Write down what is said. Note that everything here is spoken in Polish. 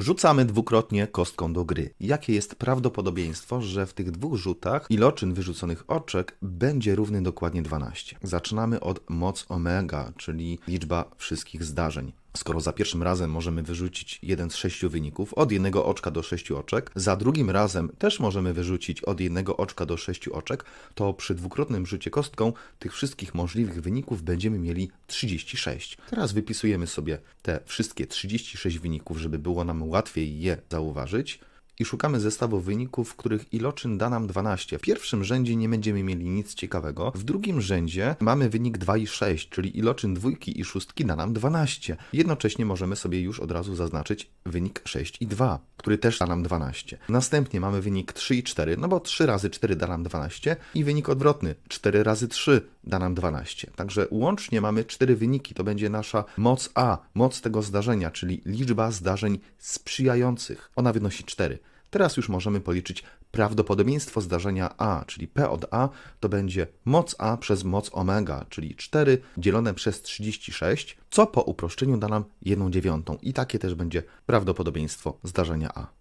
Rzucamy dwukrotnie kostką do gry. Jakie jest prawdopodobieństwo, że w tych dwóch rzutach iloczyn wyrzuconych oczek będzie równy dokładnie 12? Zaczynamy od moc omega, czyli liczba wszystkich zdarzeń. Skoro za pierwszym razem możemy wyrzucić jeden z sześciu wyników, od jednego oczka do sześciu oczek, za drugim razem też możemy wyrzucić od jednego oczka do sześciu oczek, to przy dwukrotnym rzucie kostką tych wszystkich możliwych wyników będziemy mieli 36. Teraz wypisujemy sobie te wszystkie 36 wyników, żeby było nam łatwiej je zauważyć. I szukamy zestawu wyników, w których iloczyn da nam 12. W pierwszym rzędzie nie będziemy mieli nic ciekawego. W drugim rzędzie mamy wynik 2 i 6, czyli iloczyn dwójki i szóstki da nam 12. Jednocześnie możemy sobie już od razu zaznaczyć wynik 6 i 2, który też da nam 12. Następnie mamy wynik 3 i 4, no bo 3 razy 4 da nam 12 i wynik odwrotny 4 razy 3 da nam 12. Także łącznie mamy 4 wyniki, to będzie nasza moc A, moc tego zdarzenia, czyli liczba zdarzeń sprzyjających. Ona wynosi 4. Teraz już możemy policzyć prawdopodobieństwo zdarzenia A, czyli P od A to będzie moc A przez moc omega, czyli 4 dzielone przez 36, co po uproszczeniu da nam 1 dziewiątą. I takie też będzie prawdopodobieństwo zdarzenia A.